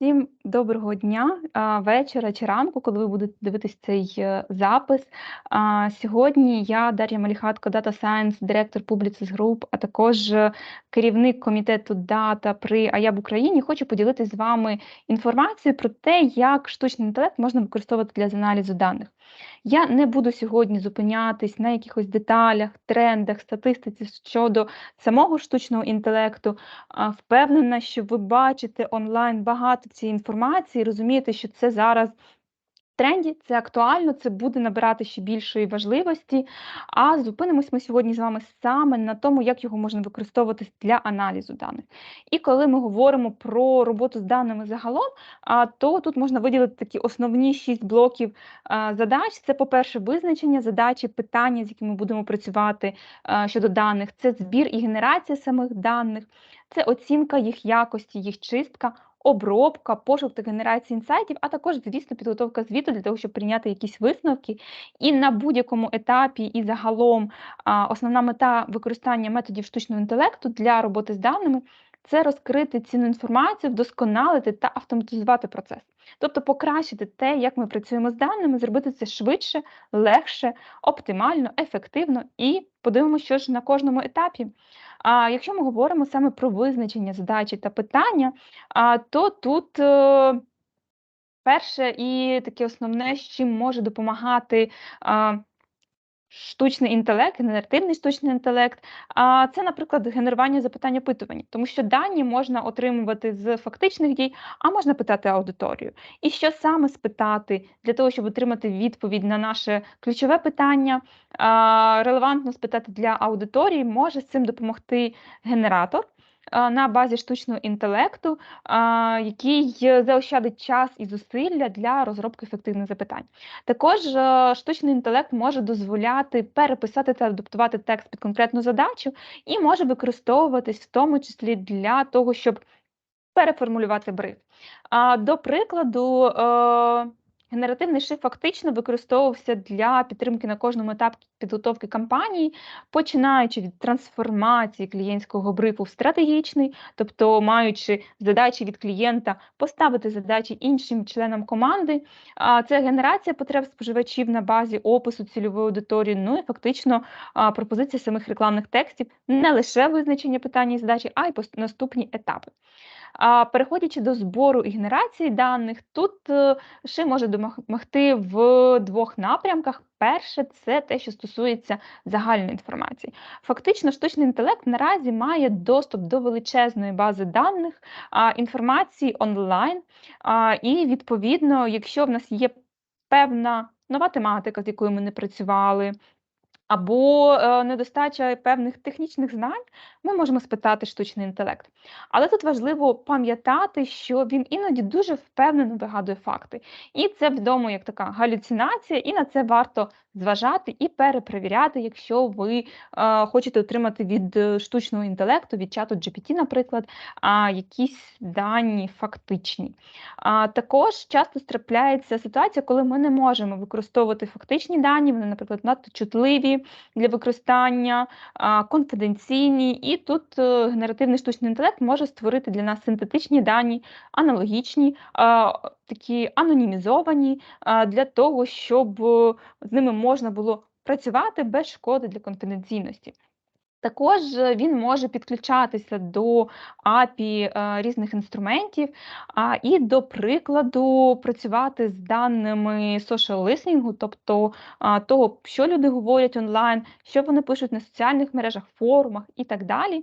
Всім доброго дня, вечора чи ранку, коли ви будете дивитись цей е, запис. Сьогодні я Дар'я Маліхатко, Data Science, директор Publicis Group, а також е, керівник комітету Data при АЯБ Україні. Хочу поділитися з вами інформацією про те, як штучний інтелект можна використовувати для аналізу даних. Я не буду сьогодні зупинятись на якихось деталях, трендах, статистиці щодо самого штучного інтелекту. Впевнена, що ви бачите онлайн багато цієї інформації, розумієте, що це зараз тренді, це актуально, це буде набирати ще більшої важливості. А зупинимось ми сьогодні з вами саме на тому, як його можна використовувати для аналізу даних. І коли ми говоримо про роботу з даними загалом, то тут можна виділити такі основні шість блоків задач. Це, по-перше, визначення задачі, питання, з якими ми будемо працювати щодо даних, це збір і генерація самих даних, це оцінка їх якості, їх чистка обробка, пошук та генерація інсайтів, а також, звісно, підготовка звіту для того, щоб прийняти якісь висновки. І на будь-якому етапі, і загалом основна мета використання методів штучного інтелекту для роботи з даними це розкрити цінну інформацію, вдосконалити та автоматизувати процес. Тобто покращити те, як ми працюємо з даними, зробити це швидше, легше, оптимально, ефективно і подивимося, що ж на кожному етапі. А якщо ми говоримо саме про визначення задачі та питання, то тут е, перше і таке основне, з чим може допомагати. Штучний інтелект, генеративний штучний інтелект, а це, наприклад, генерування запитань опитування, тому що дані можна отримувати з фактичних дій, а можна питати аудиторію. І що саме спитати для того, щоб отримати відповідь на наше ключове питання, релевантно спитати для аудиторії, може з цим допомогти генератор на базі штучного інтелекту, який заощадить час і зусилля для розробки ефективних запитань. Також е, штучний інтелект може дозволяти переписати та адаптувати текст під конкретну задачу і може використовуватись в тому числі для того, щоб переформулювати бриф. До прикладу, е, Генеративний шиф фактично використовувався для підтримки на кожному етапі підготовки кампанії, починаючи від трансформації клієнтського брифу в стратегічний, тобто маючи задачі від клієнта поставити задачі іншим членам команди. Це генерація потреб споживачів на базі опису цільової аудиторії, ну і фактично пропозиція самих рекламних текстів, не лише визначення питання і задачі, а й наступні етапи. Переходячи до збору і генерації даних, тут е, ще може допомогти в двох напрямках. Перше, це те, що стосується загальної інформації. Фактично, штучний інтелект наразі має доступ до величезної бази даних, інформації онлайн. І, відповідно, якщо в нас є певна нова тематика, з якою ми не працювали, або е, недостача певних технічних знань, ми можемо спитати штучний інтелект. Але тут важливо пам'ятати, що він іноді дуже впевнено вигадує факти. І це відомо як така галюцинація, і на це варто зважати і перепровіряти, якщо ви е, хочете отримати від е, штучного інтелекту, від чату GPT, наприклад, якісь дані фактичні. Також часто трапляється ситуація, коли ми не можемо використовувати фактичні дані, вони, наприклад, надто чутливі для використання, е, конфіденційні, і тут е, генеративний штучний інтелект може створити для нас синтетичні дані, аналогічні. Е, такі анонімізовані для того, щоб з ними можна було працювати без шкоди для конфіденційності. Також е, він може підключатися до API е, різних інструментів, і, до прикладу, працювати з даними social listening, тобто того, що люди говорять онлайн, що вони пишуть на соціальних мережах, форумах і так далі,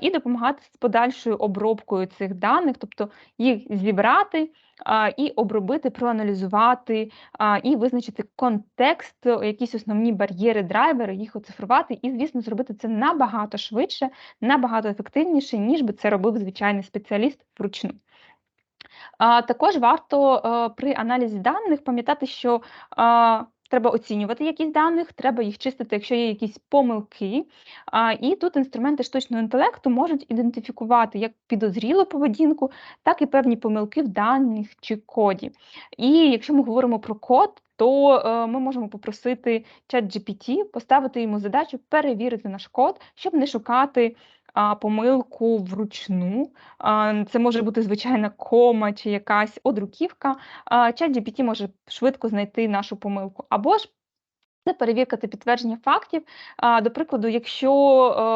і допомагати з подальшою обробкою цих даних, тобто їх зібрати і обробити, проаналізувати і визначити контекст, якісь основні бар'єри, драйвери, їх оцифрувати, і, звісно, зробити це набагато швидше, набагато ефективніше, ніж би це робив звичайний спеціаліст вручну. Також варто при аналізі даних пам'ятати, що Треба оцінювати якісь даних, треба їх чистити, якщо є якісь помилки. А, І тут інструменти штучного інтелекту можуть ідентифікувати як підозрілу поведінку, так і певні помилки в даних чи коді. І якщо ми говоримо про код, то е, ми можемо попросити чат GPT поставити йому задачу перевірити наш код, щоб не шукати а, помилку вручну. А, Це може бути звичайна кома чи якась одруківка. ChatGPT може швидко знайти нашу помилку. Або ж це перевірка підтвердження фактів. До прикладу, якщо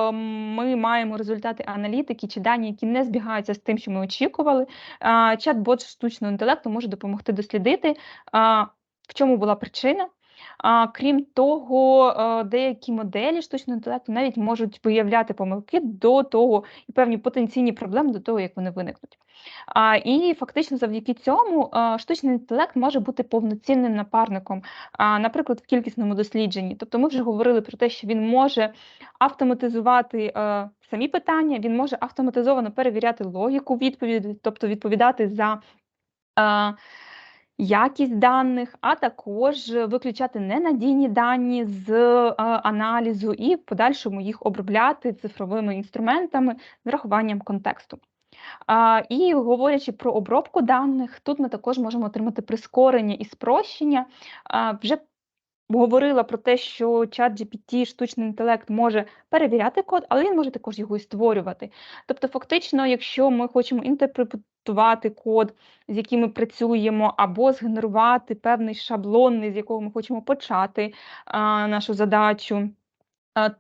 ем, ми маємо результати аналітики чи дані, які не збігаються з тим, що ми очікували, чат-бот штучного інтелекту може допомогти дослідити, в чому була причина. Крім того, е, деякі моделі штучного інтелекту навіть можуть виявляти помилки до того і певні потенційні проблеми до того, як вони виникнуть. І фактично завдяки цьому е, штучний інтелект може бути повноцінним напарником, наприклад, в кількісному дослідженні. Тобто ми вже говорили про те, що він може автоматизувати е, самі питання, він може автоматизовано перевіряти логіку відповіді, тобто відповідати за якість даних, а також виключати ненадійні дані з е, аналізу і в подальшому їх обробляти цифровими інструментами з врахуванням контексту. І говорячи про обробку даних, тут ми також можемо отримати прискорення і спрощення. Вже говорила про те, що чат GPT, штучний інтелект може перевіряти код, але він може також його і створювати. Тобто, фактично, якщо ми хочемо інтерпретувати код, з яким ми працюємо, або згенерувати певний шаблон, з якого ми хочемо почати а, нашу задачу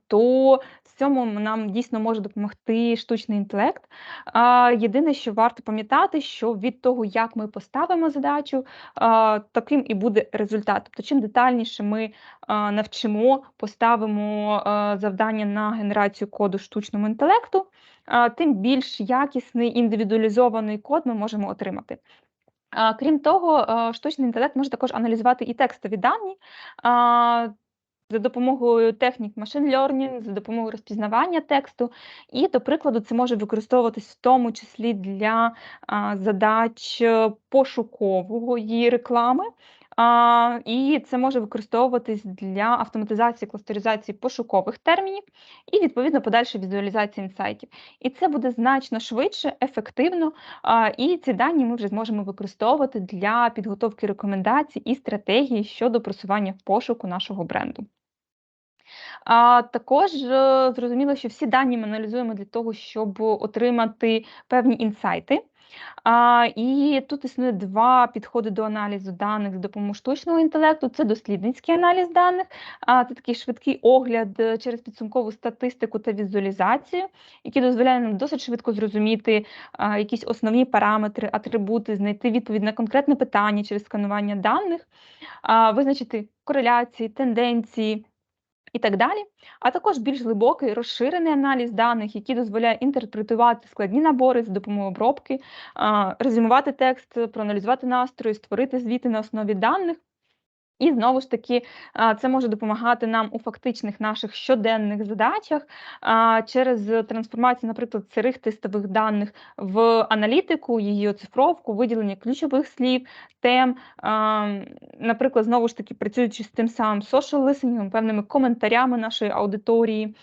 то в цьому нам дійсно може допомогти штучний інтелект. Єдине, що варто пам'ятати, що від того, як ми поставимо задачу, таким і буде результат. Тобто, чим детальніше ми навчимо, поставимо завдання на генерацію коду штучному інтелекту, тим більш якісний індивідуалізований код ми можемо отримати. Крім того, штучний інтелект може також аналізувати і текстові дані за допомогою технік машин learning, за допомогою розпізнавання тексту. І, до прикладу, це може використовуватись в тому числі для а, задач е, пошукової реклами. А, І це може використовуватись для автоматизації, кластеризації пошукових термінів і, відповідно, подальшої візуалізації інсайтів. І це буде значно швидше, ефективно, а, і ці дані ми вже зможемо використовувати для підготовки рекомендацій і стратегії щодо просування пошуку нашого бренду. А також е, зрозуміло, що всі дані ми аналізуємо для того, щоб отримати певні інсайти. А, І тут існує два підходи до аналізу даних з допомогою штучного інтелекту. Це дослідницький аналіз даних, а це такий швидкий огляд е, через підсумкову статистику та візуалізацію, який дозволяє нам досить швидко зрозуміти а, якісь основні параметри, атрибути, знайти відповідь на конкретне питання через сканування даних, а, визначити кореляції, тенденції і так далі, а також більш глибокий розширений аналіз даних, який дозволяє інтерпретувати складні набори з допомогою обробки, резюмувати текст, проаналізувати настрої, створити звіти на основі даних. І знову ж таки, це може допомагати нам у фактичних наших щоденних задачах через трансформацію, наприклад, сирих тестових даних в аналітику, її оцифровку, виділення ключових слів, тем, наприклад, знову ж таки працюючи з тим самим social listening, певними коментарями нашої аудиторії.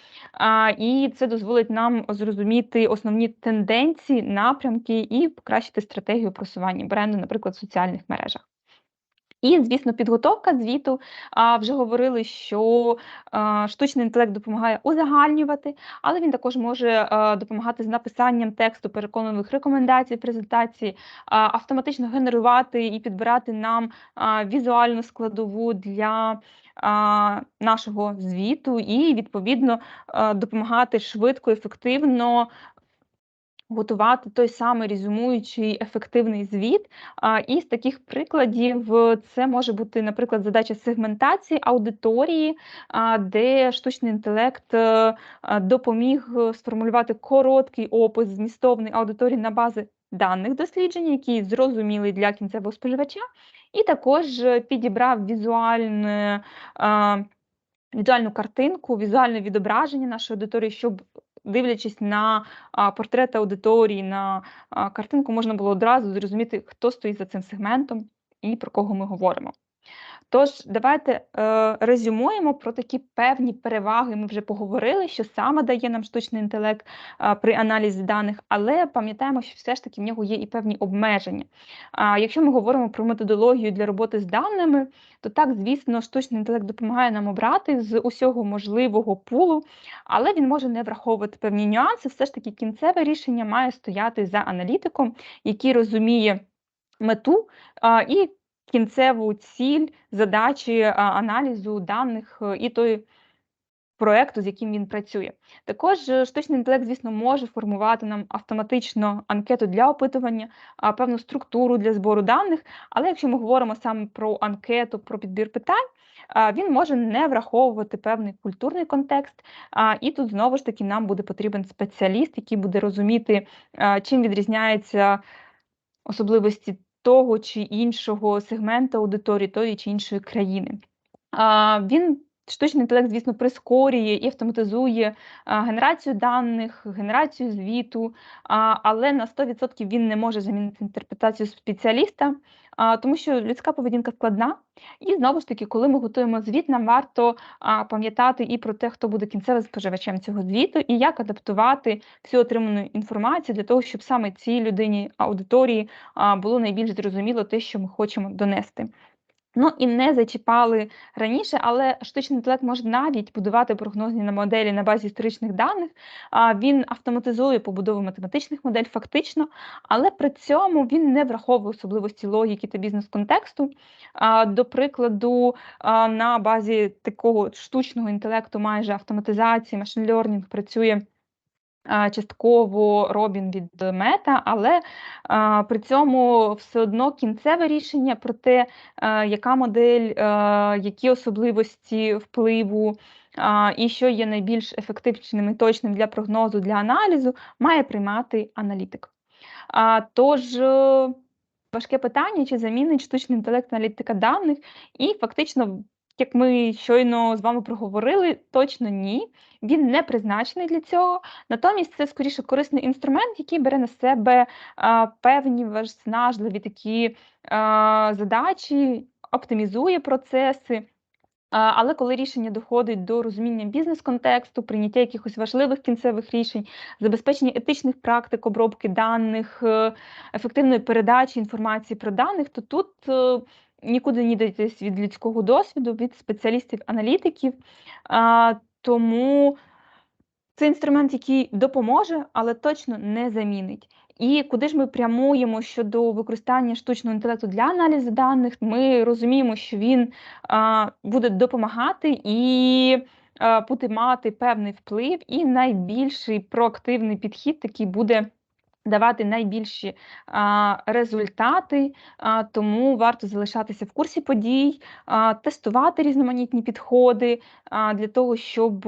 І це дозволить нам зрозуміти основні тенденції, напрямки і покращити стратегію просування бренду, наприклад, в соціальних мережах. І, звісно, підготовка звіту. А вже говорили, що штучний інтелект допомагає узагальнювати, але він також може допомагати з написанням тексту, переконливих рекомендацій, презентації, автоматично генерувати і підбирати нам візуальну складову для нашого звіту, і відповідно допомагати швидко, ефективно готувати той самий резюмуючий ефективний звіт. І з таких прикладів це може бути, наприклад, задача сегментації аудиторії, де штучний інтелект е, допоміг сформулювати короткий опис змістовної аудиторії на бази даних досліджень, які зрозуміли для кінцевого споживача, і також підібрав візуальне. Візуальну картинку, візуальне відображення нашої аудиторії, щоб дивлячись на портрет аудиторії, на картинку, можна було одразу зрозуміти, хто стоїть за цим сегментом і про кого ми говоримо. Тож, давайте, е, резюмуємо про такі певні переваги. Ми вже поговорили, що саме дає нам штучний інтелект, а, при аналізі даних, але пам'ятаємо, що все ж таки в нього є і певні обмеження. А, якщо ми говоримо про методологію для роботи з даними, то так, звісно, штучний інтелект допомагає нам обрати з усього можливого пулу, але він може не враховувати певні нюанси. Все ж таки кінцеве рішення має стояти за аналітиком, який розуміє мету, а, і кінцеву ціль, задачі, аналізу даних, е, і той проекту, з яким він працює. Також, е, штучний інтелект, звісно, може формувати нам автоматично анкету для опитування, певну структуру для збору даних. Але якщо ми говоримо саме про анкету, про підбір питань, він може не враховувати певний культурний контекст. І тут знову ж таки нам буде потрібен спеціаліст, який буде розуміти, чим відрізняється особливості того чи іншого сегменту аудиторії тої чи іншої країни. Він штучний інтелект, звісно, прискорює і автоматизує генерацію даних, генерацію звіту, але на 100% він не може замінити інтерпретацію спеціаліста, тому що людська поведінка складна. І знову ж таки, коли ми готуємо звіт, нам варто пам'ятати і про те, хто буде кінцевим споживачем цього звіту, і як адаптувати всю отриману інформацію для того, щоб саме цій людині аудиторії було найбільш зрозуміло те, що ми хочемо донести. Ну і не зачіпали раніше, але штучний інтелект може навіть будувати прогнозні на моделі на базі історичних даних. Він автоматизує побудову математичних модель фактично, але при цьому він не враховує особливості логіки та бізнес-контексту. До прикладу, на базі такого штучного інтелекту, майже автоматизації, машин-лернінг працює частково Робін від мета, але при цьому все одно кінцеве рішення про те, яка модель, які особливості впливу. І що є найбільш ефективним і точним для прогнозу, для аналізу, має приймати аналітик. Тож, е, важке питання, чи замінить штучний інтелект аналітика даних, і фактично як ми щойно з вами проговорили, точно ні. Він не призначений для цього. Натомість це скоріше корисний інструмент, який бере на себе а, певні важливі такі а, задачі, оптимізує процеси. Але коли рішення доходить до розуміння бізнес-контексту, прийняття якихось важливих кінцевих рішень, забезпечення етичних практик обробки даних, е, ефективної передачі інформації про даних, то тут е, нікуди не дайтесь від людського досвіду, від спеціалістів-аналітиків. Тому це інструмент, який допоможе, але точно не замінить. І куди ж ми прямуємо щодо використання штучного інтелекту для аналізу даних, ми розуміємо, що він буде допомагати і буде мати певний вплив, і найбільший проактивний підхід, який буде давати найбільші а, результати, а, тому варто залишатися в курсі подій, а, тестувати різноманітні підходи а, для того, щоб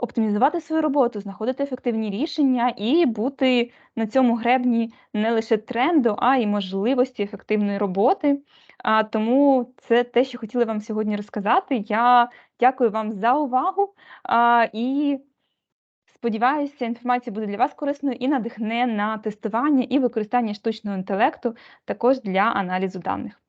оптимізувати свою роботу, знаходити ефективні рішення і бути на цьому гребні не лише тренду, а й можливості ефективної роботи. А, Тому це те, що хотіла вам сьогодні розказати. Я дякую вам за увагу а, і сподіваюся, інформація буде для вас корисною і надихне на тестування і використання штучного інтелекту також для аналізу даних.